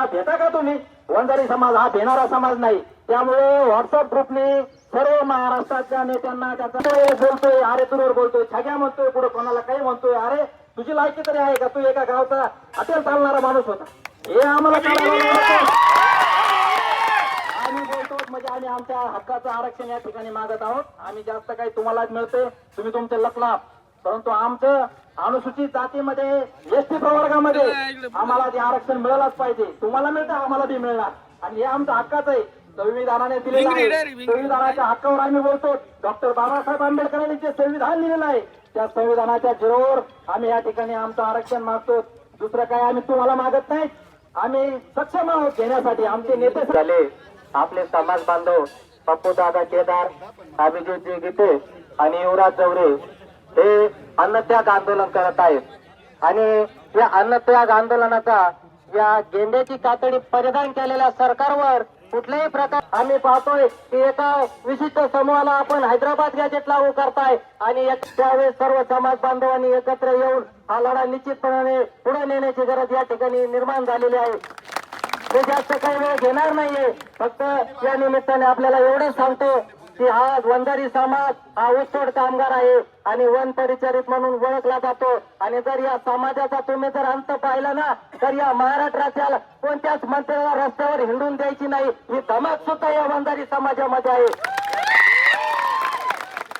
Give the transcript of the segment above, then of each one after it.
का भेटा का तुम्ही? वंजारी समाज हा भेणारा समाज नाही. त्यामुळे व्हॉट्सअप ग्रुपने सर्व महाराष्ट्राच्या नेत्यांना त्याचा बोलतोय अरे तुरवर बोलतोय छग्या म्हणतोय पुढे कोणाला काही म्हणतोय अरे तुझी लायकी तरी आहे का? तू एका गावचा अटेल चालणारा माणूस होता. हे आम्हाला. आम्ही बोलतो म्हणजे आम्ही आमच्या हक्काचं आरक्षण या ठिकाणी मागत आहोत. आम्ही जास्त काही तुम्हालाच मिळते तुम्ही तुमचे लपला परंतु आमचं अनुसूचित जातीमध्ये एसटी प्रवर्गामध्ये आम्हाला ते आरक्षण मिळालंच पाहिजे तुम्हाला मिळतं आम्हाला बी मिळणार. आणि हे आमचं हक्काचं आहे. संविधानाने दिलेलं आहे. संविधानाच्या हक्कावर आम्ही बोलतो. डॉक्टर बाबासाहेब आंबेडकरांनी जे संविधान लिहिलेलं आहे त्या संविधानाच्या जिरोवर आम्ही या ठिकाणी आमचं आरक्षण मागतो. दुसरं काय आम्ही तुम्हाला मागत नाही. आम्ही सक्षम आहोत घेण्यासाठी. आमचे नेते झाले. आपले समाज बांधव पप्पू दादा केदार अभिजित गीते आणि युवराज जवरे हे अन्नत्याग आंदोलन करत आहेत आणि या अन्नत्याग आंदोलनाचा या गेंड्याची कातडी परिधान केलेल्या सरकारवर कुठल्याही प्रकार आम्ही पाहतोय की एका विशिष्ट समूहाला आपण हैदराबाद गॅजेट लागू करताय आणि त्यावेळेस सर्व समाज बांधवांनी एकत्र येऊन हा लढा निश्चितपणाने पुढे नेण्याची गरज या ठिकाणी निर्माण झालेली आहे. ते जास्त काही वेळ घेणार नाहीये. फक्त या निमित्ताने आपल्याला एवढंच सांगतो की हा वंजारी समाज हा ऊसतोड कामगार आहे आणि वन परिचारित म्हणून ओळखला जातो. आणि जर या समाजाचा तुम्ही जर अंत पाहिला ना तर या महाराष्ट्राच्या कोणत्याच मंत्र्याला रस्त्यावर हिंडून द्यायची नाही. ही धमक सुद्धा या वंजारी समाजामध्ये आहे.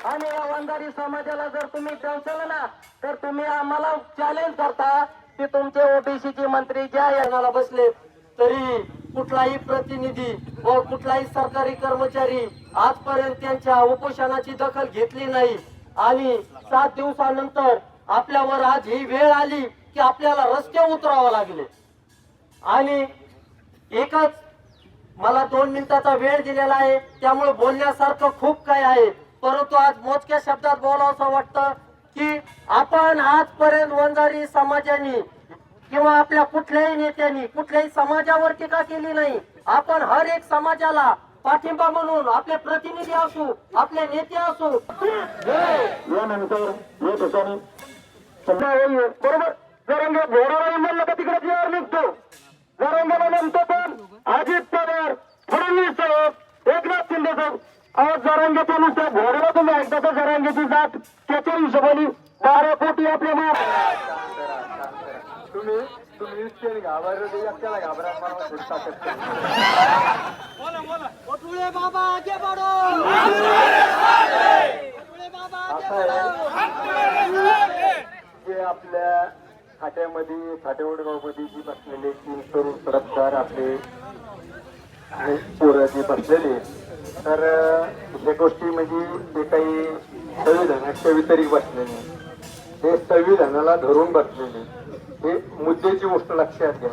आणि या वंजारी समाजाला जर तुम्ही चौचलं ना तर तुम्ही आम्हाला चॅलेंज करता की तुमचे ओबीसीचे मंत्री ज्या यानाला बसले तरी कुठलाही प्रतिनिधी व कुठलाही सरकारी कर्मचारी आजपर्यंत त्यांच्या उपोषणाची दखल घेतली नाही. आणि सात दिवसानंतर आपल्यावर आज ही वेळ आली की आपल्याला रस्ते उतरावं लागले. आणि एकच मला दोन मिनिटाचा वेळ दिलेला आहे त्यामुळे बोलण्यासारखं खूप काही आहे. परंतु आज मोजक्या शब्दात बोलावं वाटतं की आपण आजपर्यंत वंजारी समाजाने किंवा आपल्या कुठल्याही नेत्यांनी कुठल्याही समाजावर टीका केली नाही आपण हर एक समाजाला पाठिंबा म्हणून आपले प्रतिनिधी असू आपले नेते असू. यानंतर या ठिकाणी बरोबर? जरंगे म्हणलं का तिकडे जीवर निघतो? जरंगेला म्हणतो पण अजित पवार फडणवीस साहेब एकनाथ शिंदे साहेब. अहो जरांगेच्या नुसत्या घोड्याला तुम्ही ऐकता तर जरांगेची जात त्याच्या हिशोबाने बारा कोटी आपल्या मार तुम्ही तुम्ही इतके घाबरले एकट्याला घाबरा मला थोडी ताकद जे आपल्या खात्यामध्ये खातेवडगावमध्ये जी बसलेले तीन तरुण सरकार आपले जे पोरं जी बसलेले तर हे गोष्टी म्हणजे ते काही संविधानाच्या वितरित बसलेले हे संविधानाला धरून बसलेले हे मुद्द्याची गोष्ट लक्षात घ्या.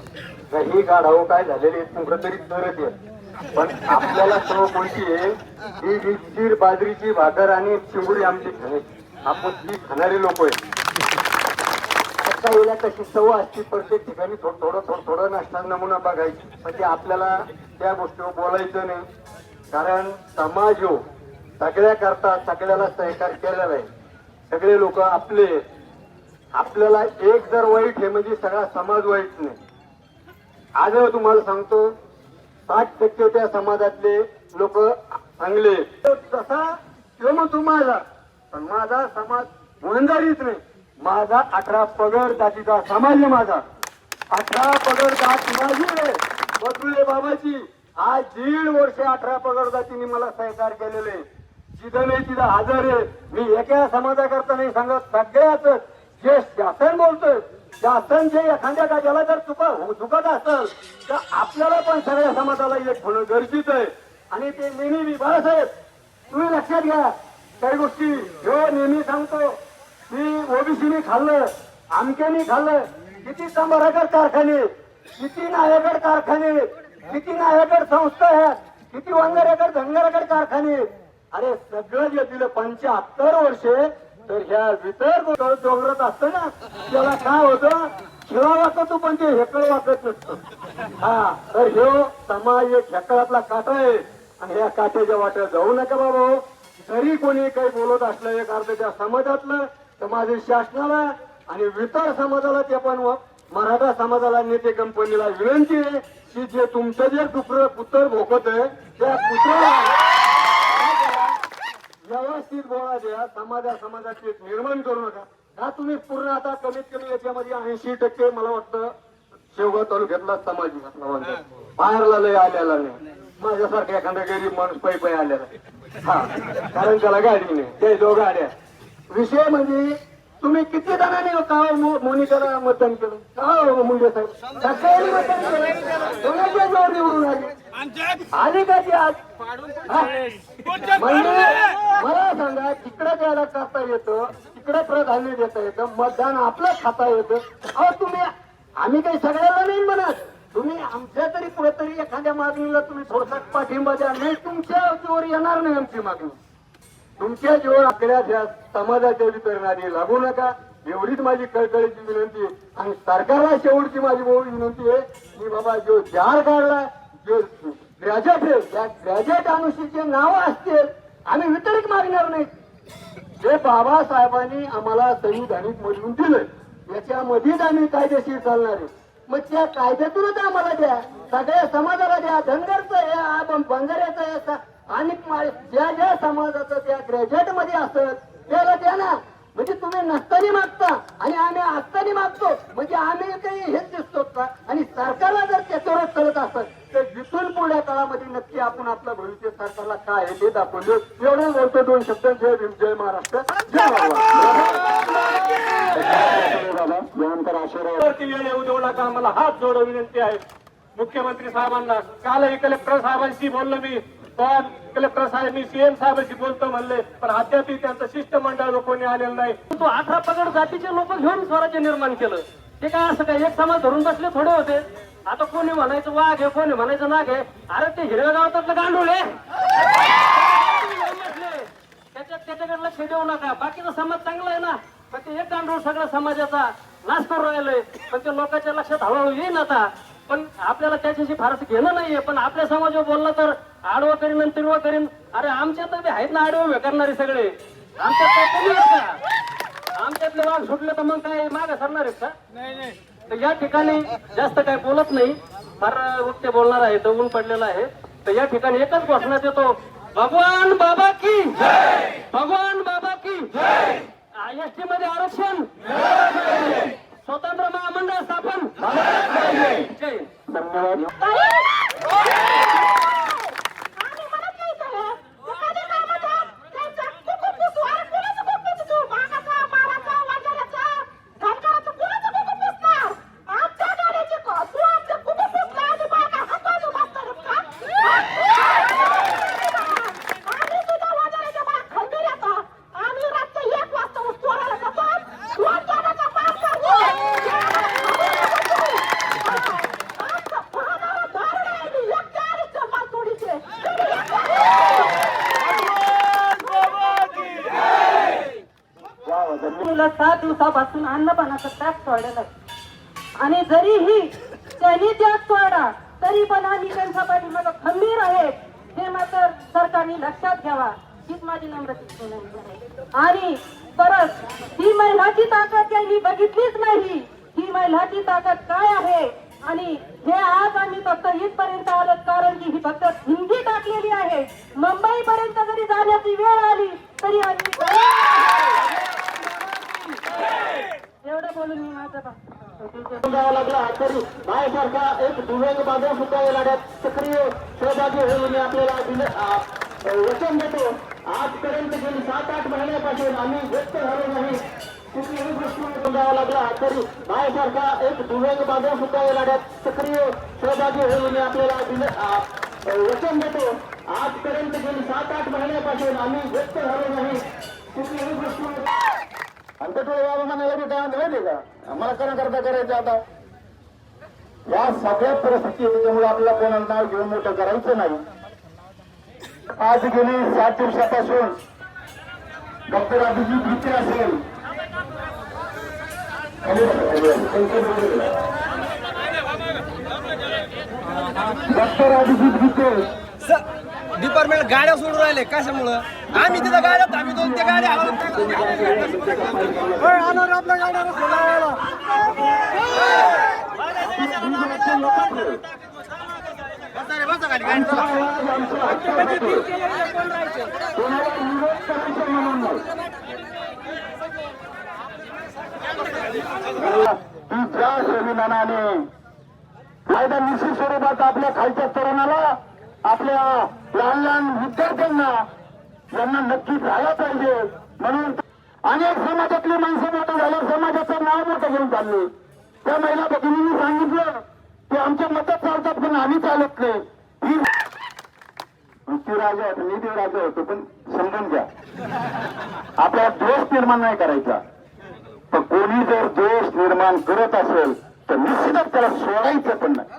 हे ही गाढावं काय झालेली आहेत तरी करत येत पण आपल्याला सर्व कोणती आहे ही जी बाजरीची भाकर आणि चिंगुडी आमची खाण्याची आपण ती खाणारे लोक आहे सकाळीला कशी सव असते प्रत्येक ठिकाणी थोडं थोडं थोडं थोडं नाश्ता नमुना बघायची. म्हणजे आपल्याला त्या गोष्टीवर बोलायचं नाही. कारण समाज हो सगळ्या करता सगळ्याला सहकार केलेला आहे. सगळे लोक आपले आहेत. आपल्याला एक जर वाईट आहे म्हणजे सगळा समाज वाईट नाही. आज तुम्हाला सांगतो साठ टक्के त्या समाजातले लोक चांगले तसा किंवा मग तुम्हाला. पण माझा समाज वंजारीच नाही. माझा अठरा पगड जातीचा समाज आहे माझा. अठरा पगड जात माझी आहे बाबाची. आज दीड वर्ष अठरा पगड जातीने मला सहकार केलेले. जिथं नाही तिथं हजर आहे. मी एका समाजाकरता नाही सांगत सगळ्याच जे शासन बोलतोय शासन जे एखाद्या गाजाला जर चुका चुकत असेल तर आपल्याला पण सगळ्या समाजाला एक होणं गरजेचं आहे. आणि ते नेहमी मी बाळासाहेब तुम्ही लक्षात घ्या काही गोष्टी जो नेहमी सांगतो मी ओबीसीने खाल्लं आमक्यानी खाल्लं किती संभारागड कारखाने किती नायगड कारखाने किती नायगड संस्था आहेत किती वंगरेकड धंगारागड कारखाने. अरे सगळं जे दिलं पंच्याहत्तर वर्षे तर ह्या वितर डोंगरात असतं ना त्याला काय होतं? शिळा वाकतो पण ते हेकळ वाकत नसतं. हा तर ह्यो समाज एक हेकळातला काटा आहे. आणि ह्या काट्याच्या वाट्यात जाऊ नका बाबा. जरी कोणी काही बोलत असलं एक अर्ध त्या समाजातलं समाज शासनाला आणि वितर समाजाला ते पण मराठा समाजाला नेते कंपनीला विनंती आहे की जे तुमचं जे पुत्र पुत्र भोकत आहे त्या पुत्राला व्यवस्थित बोला द्या. समाजा समाजाचे निर्माण करू नका. हा तुम्ही पूर्ण आता कमीत कमी याच्यामध्ये ऐंशी टक्के मला वाटतं शेवगाव तालुक्यातला समाज आहे. बाहेरला लय आलेला नाही. माझ्यासारखा एखादा गरीब माणूस पै पै आलेला हा. कारण त्याला गाडी नाही. ते जो गाड्या विषय म्हणजे तुम्ही किती जणांनी हो का मोनिकाला मतदान केलं? का हो मुंडे साहेब. सकाळी मतदान केलं. कोणाच्या जोर निवडून आली. आली का ती आज? म्हणजे मला सांगा तिकडे द्यायला करता येतं तिकडे प्राधान्य देता येतं मतदान आपलं खाता येतं. अहो तुम्ही आम्ही काही सगळ्याला नाही म्हणत. तुम्ही आमच्या तरी कुठेतरी एखाद्या मागणीला तुम्ही थोडसा पाठिंबा द्या. नाही तुमच्या जोर येणार नाही आमची मागणी. तुमच्या जीवन आपल्या समाजाच्या वितरणाने लागू नका. एवढीच माझी कळकळीची विनंती आहे. आणि सरकारला शेवटची माझी बहु विनंती आहे की बाबा जो जार काढला जो ग्रॅज्युएट आहे त्या ग्रॅज्युएट अनुसूचीचे नाव असतील आम्ही वितरित मागणार नाही. जे बाबासाहेबांनी आम्हाला संविधानिक मजून दिलं याच्यामध्येच आम्ही कायदेशीर चालणार आहे. मग त्या कायद्यातूनच आम्हाला द्या. सगळ्या समाजाला द्या. धनगरचं आहे आपण बंजाऱ्याचं आहे आणि ज्या ज्या समाजाचं त्या ग्रॅज्युएटमध्ये असत त्याला द्या ना म्हणजे तुम्ही नसताना मागता आणि आम्ही असताना मागतो. म्हणजे आम्ही काही हेच दिसतो का? आणि सरकारला जर त्याच्यावरच चालत असत तर जिथून पुढल्या काळामध्ये नक्की आपण आपलं भविष्य सरकारला काय आहे ते दाखवून देऊ. एवढं बोलतो दोन शब्द. जय भीम जय महाराष्ट्र. जय बाबा. यानंतर आशीर्वाद वेळ येऊ देऊ नका आम्हाला हात जोड विनंती आहे. मुख्यमंत्री साहेबांना कालही कलेक्टर साहेबांशी बोललो मी. पण कलेक्टर साहेब मी सीएम साहेबांशी बोलतो म्हणले पण अद्याप त्यांचं शिष्टमंडळ कोणी आलेलं नाही. तो अठरा पगड जातीचे लोक घेऊन स्वराज्य निर्माण केलं. ते काय असं काय एक समाज धरून बसले थोडे होते? आता कोणी म्हणायचं वाघ आहे कोणी म्हणायचं नाग आहे? अरे ते हिरव्या गावातलं गांडूळ आहे. त्याच्यात त्याच्याकडे लक्ष देऊ नका. बाकीचा समाज चांगला आहे ना? पण ते एक गांडूळ सगळ्या समाजाचा नाश करून राहिलंय. पण ते लोकांच्या लक्षात हळूहळू येईन आता. पण आपल्याला त्याच्याशी फारसं घेणं नाहीये. पण आपल्या समाजावर बोललं तर आडवं करीन आणि तिरवं करीन. अरे आमच्यात बी आहेत ना आडवं करणारे सगळे. आमच्यात काय कमी आहेत का? आमच्यातले वाघ सुटले तर मग काय मागे सरणार आहेत का? तर या ठिकाणी जास्त काही बोलत नाही. फार वक्ते बोलणार आहे तर ऊन पडलेलं आहे. तर या ठिकाणी एकच घोषणा देतो. भगवान बाबा की भगवान बाबा की एस टी मध्ये आरक्षण! स्वतंत्र महामंडळ स्थापन. धन्यवाद आम्ही म्हणत नाही त्याला. एखाद्या कामाचा त्यांचा कुकूम पुसू. अरे कुणाचं कुकूम पुसू? मागाचा, माराचा, वाजाराचा, धनगराचं कुणाचं कुकूम पुसणार? आमच्या गाड्याची को- तू आमचं कुकूम पुसलं आणि मागं हात बाजू बसणार का? आम्ही तुझ्या वाजाराच्या मागं खंबीर येतो. आम्ही रात्री एक वाजता ऊस चोरायला जातो. तू अचानक पार करतो. आमचं पाहणारं दारुण आहे. मी एकट्या आलीच मालतोडीचे. वा वा धन्यवाद मुलं सात दिवसापासून अन्नपानाचा त्याग वाढलेला आहे. आणि जरीही त्यांनी त्याग सोडा तरी पण आम्ही त्यांचा पाठिंबा खंबीर आहे. हे मात्र सरकारने लक्षात घ्यावा. हीच माझी नम्रती आहे. आणि परत ही महिलाची ताकद त्यांनी बघितलीच नाही. ही महिलाची ताकद काय आहे? आणि हे आज आम्ही फक्त इथपर्यंत आलं कारण की ही फक्त हिंदी टाकलेली आहे. मुंबई पर्यंत जरी जाण्याची वेळ आली तरी आम्ही एवढं बोलून मी माझं बा- लागला तरी बायसारखा एक दिव्यांग बांधव सुद्धा या लढ्यात सक्रिय सहभागी होऊन मी आपल्याला दिलं- वचन देतो. आजपर्यंत गेली सात आठ महिन्यापासून आम्ही व्यक्त झालो नाही. कुठलीही गोष्टी जावं लागला तरी बायसारखा एक दिव्यांग बांधव सुद्धा या लढ्यात सक्रिय सहभागी होऊन मी आपल्याला दिलं- वचन देतो. आजपर्यंत गेली सात आठ महिन्यापासून आम्ही व्यक्त झालो नाही. कुठलीही गोष्टी आणि पेट्रोल बाबा म्हणायला बी काय म्हणतो माहितीये का? आम्हाला करणं करता करायचं आता. या सगळ्या परिस्थिती त्याच्यामुळे आपल्याला कोणाला नाव घेऊन मोठं करायचं नाही. आज गेली सात दिवसापासून डॉक्टर अभिजित भित्रे असेल. डॉक्टर अभिजित भित्रे. डिपार्टमेंट गाड्या सोडून राहिले. कशामुळं? आम्ही तिथं गाड्या आम्ही दोन ते गाड्या आपल्या गाड्या. ज्या संविधानाने कायदा निश्चित स्वरूपात आपल्या खालच्या तरुणाला आपल्या लहान लहान विद्यार्थ्यांना यांना नक्की झाला पाहिजे. म्हणून अनेक समाजातली माणसं मोठं झालं समाजाचं नाव मोठं घेऊन चालले. त्या महिला भगिनींनी सांगितलं की आमच्या मतात चालतात पण आम्ही चालत नाही. राजा होतो मी राजा होतो पण समजून घ्या. आपला द्वेष निर्माण नाही करायचा. पण कोणी जर द्वेष निर्माण करत असेल तर निश्चितच त्याला सोडायचं पण नाही.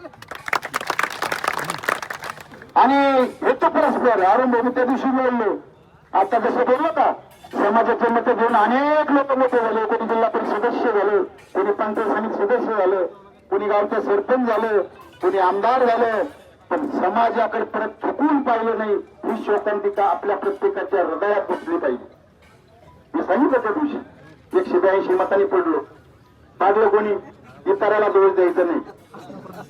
आणि हेतू परस्पर अरुण भाऊ त्या दिवशी बोललो. आता जसं बोललो का समाजाचे मत घेऊन अनेक लोक मोठे झाले. कोणी जिल्हा परिषद सदस्य झालं. कोणी पंचायत समिती सदस्य झालं. कोणी गावचं सरपंच झालं. कोणी आमदार झालं. पण समाजाकडे परत चुकून पाहिलं नाही. ही शोकांतिका आपल्या प्रत्येकाच्या हृदयात बसली पाहिजे. मी सांगितलं त्या दिवशी. एकशे ब्याऐंशी मताने पडलो. पाडलं कोणी इतराला दोष द्यायचा नाही.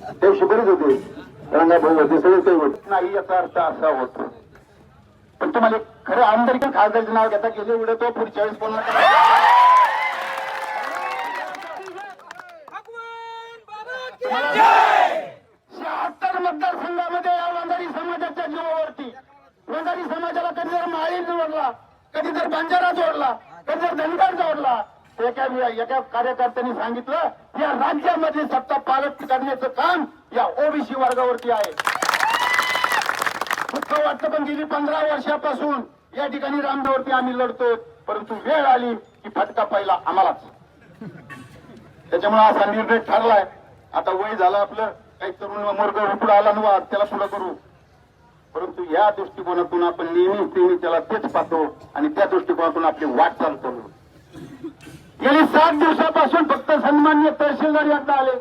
त्या दिवशी बरेच होते. रांगा भाऊ होते सगळे ते होते. नाही याचा अर्थ असा होतो. पण तुम्हाला खरं आमदार किंवा खासदारचं नाव घेता गेले एवढं तो पुढच्या वेळेस कोण शहात्तर मतदारसंघामध्ये या वंजारी समाजाच्या जीवावरती वंजारी समाजाला कधी जर माळी जोडला कधी जर बंजारा जोडला कधी जर धनगर जोडला एका एका कार्यकर्त्यांनी सांगितलं या राज्यामध्ये सत्ता पालट करण्याचं काम या ओबीसी वर्गावरती आहे. दुःख वाटतं पण गेली पंधरा वर्षापासून या ठिकाणी रामदेवरती आम्ही लढतो परंतु वेळ आली की फटका पहिला आम्हालाच. त्याच्यामुळे असा निर्णय ठरलाय. आता वय झालं आपलं. काही तरुण मोर्ग पुढे आला नवा त्याला पुढे करू. परंतु या दृष्टिकोनातून आपण नेहमी नेहमी त्याला तेच पाहतो आणि त्या दृष्टिकोनातून आपली वाटचाल करू गेली सात दिवसापासून फक्त सन्मान्य तहसीलदार यांना आले.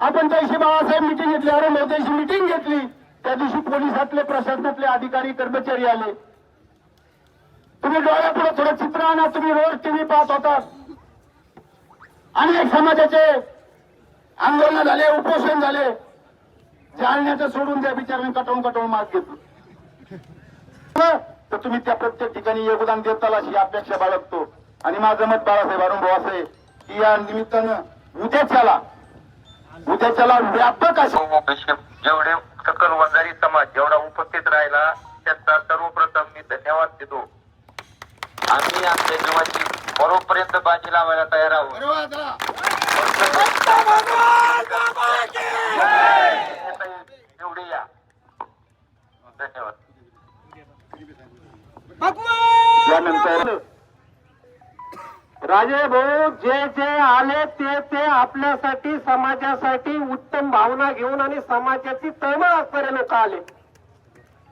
आपण त्याशी बाळासाहेब मिटिंग घेतली अरे मोत्याशी मिटिंग घेतली. त्या दिवशी पोलिसातले प्रशासनातले अधिकारी कर्मचारी आले. तुम्ही डोळ्यापुढे थोडं चित्र आणा तुम्ही रोज टीव्ही पाहत होता. अनेक समाजाचे आंदोलन झाले उपोषण झाले. जालण्याचं सोडून त्या बिचाराने कटवून कटवून मार्ग घेतलं. तर तुम्ही त्या प्रत्येक ठिकाणी योगदान देताल अशी अपेक्षा बाळगतो. आणि माझं मत बाळासाहेब अरुण भाऊ की या निमित्तानं उद्याच्याला उद्याच्याला व्यापक अशा जेवढे सकल वंजारी समाज जेवढा उपस्थित राहिला त्याचा सर्वप्रथम मी धन्यवाद देतो. आम्ही आमच्या जीवाची बरोपर्यंत बाजी लावायला तयार आहोत. एवढे या. धन्यवाद. यानंतर राजे भाऊ जे जे आले ते ते आपल्यासाठी समाजासाठी उत्तम भावना घेऊन आणि समाजाची तळमळ असणारे लोक आले.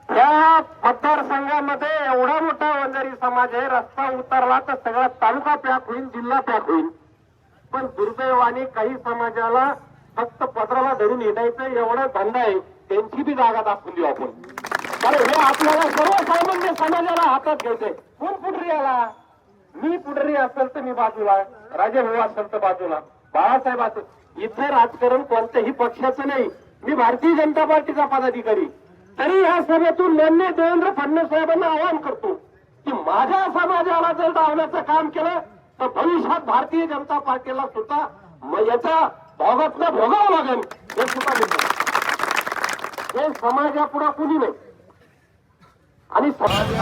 या मतदारसंघामध्ये एवढा मोठा वंजारी समाज आहे रस्ता उतरला तर सगळा तालुका पॅक होईल जिल्हा पॅक होईल. पण दुर्दैवाने काही समाजाला फक्त पत्राला धरून येण्याचं एवढा धंदा आहे. त्यांची बी जागा दाखवून देऊ आपण. कारण हे आपल्याला सर्वसामान्य समाजाला हातात घ्यायचंय कोण कुठे आला? मी पुढरी असेल तर मी बाजूला राजे भाऊ असेल तर बाजूला. बाळासाहेब असेल. इथं राजकारण कोणत्याही पक्षाचं नाही. मी भारतीय जनता पार्टीचा पदाधिकारी. तरी या सभेतून मान्य देवेंद्र फडणवीस साहेबांना आवाहन करतो की माझ्या समाजाला जर डावण्याचं काम केलं तर भविष्यात भारतीय जनता पार्टीला सुद्धा याचा भोगातनं भोगावं लागेल. हे सुद्धा मी हे समाजापुढे कुणी नाही. आणि समाज